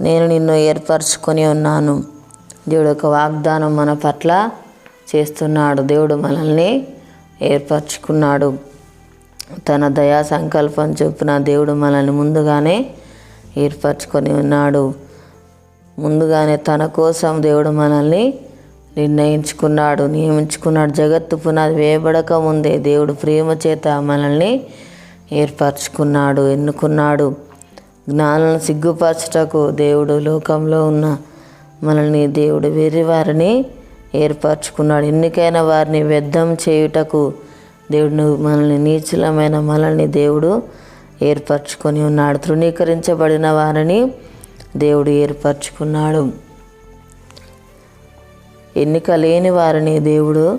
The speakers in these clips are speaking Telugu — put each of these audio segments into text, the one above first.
నేను నిన్ను ఏర్పరచుకొని ఉన్నాను. దేవుడు యొక్క వాగ్దానం మన పట్ల చేస్తున్నాడు. దేవుడు మనల్ని ఏర్పరచుకున్నాడు. తన దయా సంకల్పం చొప్పున దేవుడు మనల్ని ముందుగానే ఏర్పరచుకొని ఉన్నాడు. ముందుగానే తన కోసం దేవుడు మనల్ని నిర్ణయించుకున్నాడు నియమించుకున్నాడు. జగత్తు పునాది వేయబడక ముందే దేవుడు ప్రేమ చేత మనల్ని ఏర్పరచుకున్నాడు ఎన్నుకున్నాడు. జ్ఞానాలను సిగ్గుపరచుటకు దేవుడు లోకంలో ఉన్న మనల్ని దేవుడు వేరే వారిని ఏర్పరచుకున్నాడు. ఎన్నికైన వారిని వ్యర్థం చేయుటకు దేవుడు మనల్ని నీచులమైన మనల్ని దేవుడు ఏర్పరచుకొని ఉన్నాడు. తృణీకరించబడిన వారిని దేవుడు ఏర్పరచుకున్నాడు. ఎన్నిక లేని వారిని దేవుడు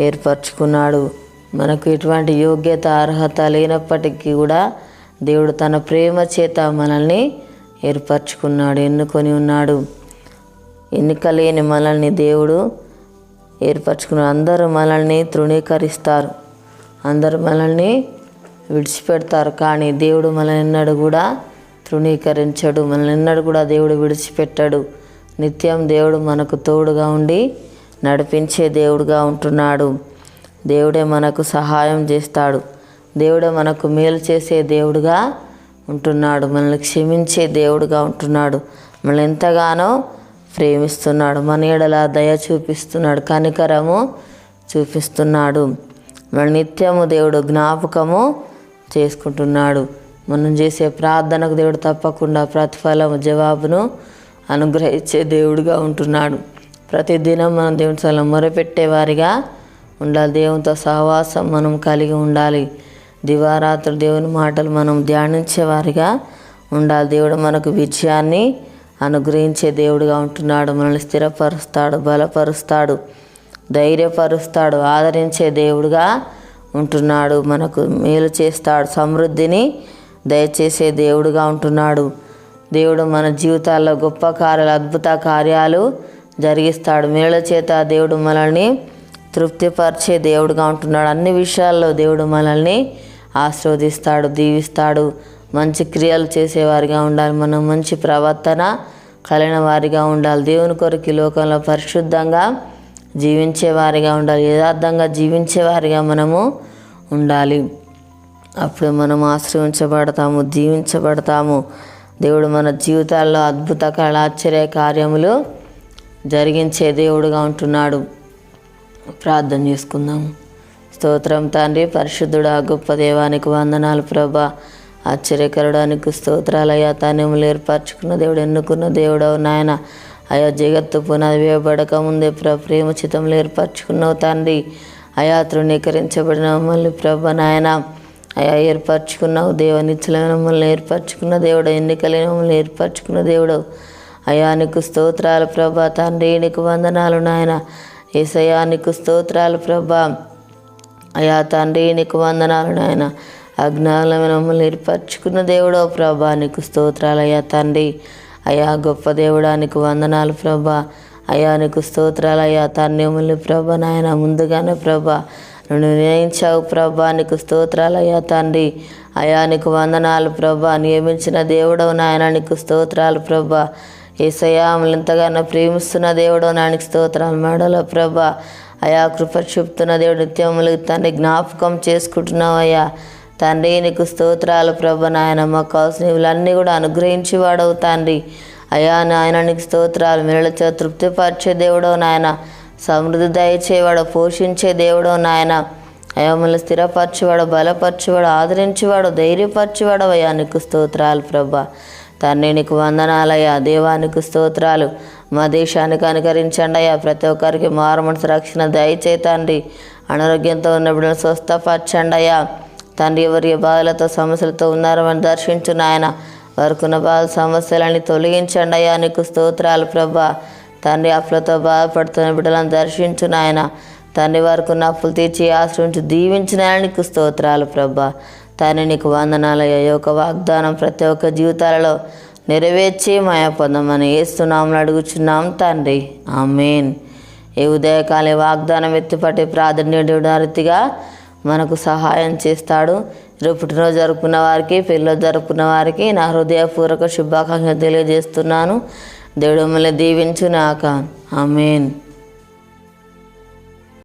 ఏర్పరచుకున్నాడు. మనకు ఎటువంటి యోగ్యత అర్హత లేనప్పటికీ కూడా దేవుడు తన ప్రేమ చేత మనల్ని ఏర్పరచుకున్నాడు ఎన్నుకొని ఉన్నాడు. ఎన్నిక లేని మనల్ని దేవుడు ఏర్పరచుకున్నాడు. అందరూ మనల్ని తృణీకరిస్తారు. అందరూ మనల్ని విడిచిపెడతారు. కానీ దేవుడు మనల్ని ఎన్నడూ కూడా తృణీకరించడు. మనల్ని ఎన్నడూ కూడా దేవుడు విడిచిపెట్టాడు. నిత్యం దేవుడు మనకు తోడుగా ఉండి నడిపించే దేవుడుగా ఉంటున్నాడు. దేవుడే మనకు సహాయం చేస్తాడు. దేవుడు మనకు మేలు చేసే దేవుడుగా ఉంటున్నాడు మనల్ని క్షమించే దేవుడుగా ఉంటున్నాడు మనల్ని ఎంతగానో ప్రేమిస్తున్నాడు మన ఎడల దయ చూపిస్తున్నాడు కనికరము చూపిస్తున్నాడు. మన నిత్యము దేవుడు జ్ఞాపకము చేసుకుంటున్నాడు. మనం చేసే ప్రార్థనకు దేవుడు తప్పకుండా ప్రతిఫలము జవాబును అనుగ్రహించే దేవుడుగా ఉంటున్నాడు. ప్రతిదినం మనం దేవుని సలం మొరపెట్టేవారిగా ఉండాలి. దేవునితో సహవాసం మనం కలిగి ఉండాలి. దివారాత్రులు దేవుని మాటలు మనం ధ్యానించేవారిగా ఉండాలి. దేవుడు మనకు విజయాన్ని అనుగ్రహించే దేవుడుగా ఉంటున్నాడు. మనల్ని స్థిరపరుస్తాడు బలపరుస్తాడు ధైర్యపరుస్తాడు ఆదరించే దేవుడుగా ఉంటున్నాడు. మనకు మేలు చేస్తాడు సమృద్ధిని దయచేసే దేవుడుగా ఉంటున్నాడు. దేవుడు మన జీవితాల్లో గొప్ప కార్యాలు అద్భుత కార్యాలు జరిగిస్తాడు. మేళ చేత దేవుడు మనల్ని తృప్తిపరిచే దేవుడుగా ఉంటున్నాడు. అన్ని విషయాల్లో దేవుడు మనల్ని ఆశీర్వదిస్తాడు దీవిస్తాడు. మంచి క్రియలు చేసేవారిగా ఉండాలి. మనం మంచి ప్రవర్తన కలిగిన వారిగా ఉండాలి. దేవుని కొరకు లోకంలో పరిశుద్ధంగా జీవించేవారిగా ఉండాలి. యథార్థంగా జీవించేవారిగా మనము ఉండాలి. అప్పుడు మనం ఆశ్రయించబడతాము దీవించబడతాము. దేవుడు మన జీవితాల్లో అద్భుత కళ ఆశ్చర్య కార్యములు జరిగించే దేవుడుగా ఉంటున్నాడు. ప్రార్థన చేసుకుందాము స్తోత్రం తండ్రి. పరిశుద్ధుడా గొప్ప దేవానికి వందనాలు ప్రభా. ఆశ్చర్యకరడానికి స్తోత్రాలయ్యా. తానేములు ఏర్పరచుకున్న దేవుడు ఎన్నుకున్న దేవుడవు నాయన. అయా జగత్తు పునాది వేయబడక ముందే ప్ర ప్రేమ చితంలో ఏర్పరచుకున్నావు తండ్రి. అయా తృణీకరించబడిన మమ్మల్ని ప్రభ నాయన. అయా ఏర్పరచుకున్నావు దేవనిచ్చలైన మమ్మల్ని ఏర్పరచుకున్న దేవుడు ఎన్నికలైన మమ్మల్ని ఏర్పరచుకున్న దేవుడు. అయా నీకు స్తోత్రాలు ప్రభా తండ్రి నీకు వందనాలు నాయన. ఏసయా నీకు స్తోత్రాలు ప్రభా. అయా తండ్రి నీకు వందనాలు నాయన. అజ్ఞానమైన మమ్మల్ని ఏర్పరచుకున్న దేవుడో ప్రభా నీకు స్తోత్రాలు అయ్యా తండ్రి. అయా గొప్ప దేవుడా నీకు వందనాలు ప్రభా. అయా నీకు స్తోత్రాలు అయ్యా తండ్రి మమ్మల్ని ప్రభా నాయన ముందుగానే ప్రభా. నువ్వు నిర్ణయించావు ప్రభా నీకు స్తోత్రాలు అయ్యా తండ్రి. అయా నీకు వందనాలు ప్రభా. నియమించిన దేవుడవు నాయన నీకు స్తోత్రాలు ప్రభా. ఏసయ్యా మమ్మల్ని ఎంతగానో ప్రేమిస్తున్న దేవుడో నానికి స్తోత్రాలు మేడలో ప్రభా. అయా కృప చూపుతున్న దేవుడు నిత్యములు తండ్రి జ్ఞాపకం చేసుకుంటున్నావు అయ్యా తండ్రి నీకు స్తోత్రాలు ప్రభ నాయన. మాకు కావాల్సిన ఇవన్నీ కూడా అనుగ్రహించి వాడవు తండ్రి. అయా నాయన నీకు స్తోత్రాలు మిరళచే తృప్తిపరిచే దేవుడో నాయన. సమృద్ధి దయచేవాడు పోషించే దేవుడో నాయన. అయ్యా మమ్మల్ని స్థిరపరచేవాడు బలపరచేవాడు ఆదరించేవాడు ధైర్యపరచేవాడు అయ్యా నీకు స్తోత్రాలు ప్రభా. తండ్రి నీకు వందనాలయ్యా దేవానికి స్తోత్రాలు. మా దేశానికి అనుకరించండి అయ్యా. ప్రతి ఒక్కరికి మారుమనసు రక్షణ దయచే తండ్రి. అనారోగ్యంతో ఉన్న బిడ్డలు స్వస్థపరచండి అయ్యా. తండ్రి ఎవరి బాధలతో సమస్యలతో ఉన్నారో అని దర్శించు నాయన. వారికున్న బాధ సమస్యలన్నీ తొలగించండి అయ్యా. నీకు స్తోత్రాలు ప్రభా. తండ్రి అప్పులతో బాధపడుతున్న బిడ్డలను దర్శించు నాయన. తండ్రి వారికి ఉన్న అప్పులు తీర్చి ఆశ్రయించి దీవించిన నీకు స్తోత్రాలు ప్రభా. తండ్రి నీకు వందనాలు. ఈ యొక్క వాగ్దానం ప్రతి ఒక్క జీవితాలలో నెరవేర్చి మాయా పొందమని ఏస్తున్నామని అడుగుచున్నాం తండ్రి. ఆమెన్. ఈ ఉదయకాల వాగ్దానం ఎత్తిపట్టి ప్రాధాన్యత రీతిగా మనకు సహాయం చేస్తాడు. రేపు పుట్టినరోజు జరుపుకున్న వారికి పెళ్ళి జరుపుకున్న వారికి నా హృదయపూర్వక శుభాకాంక్షలు తెలియజేస్తున్నాను. దేవుడు మిమ్మల్ని దీవించునాక. ఆమెన్.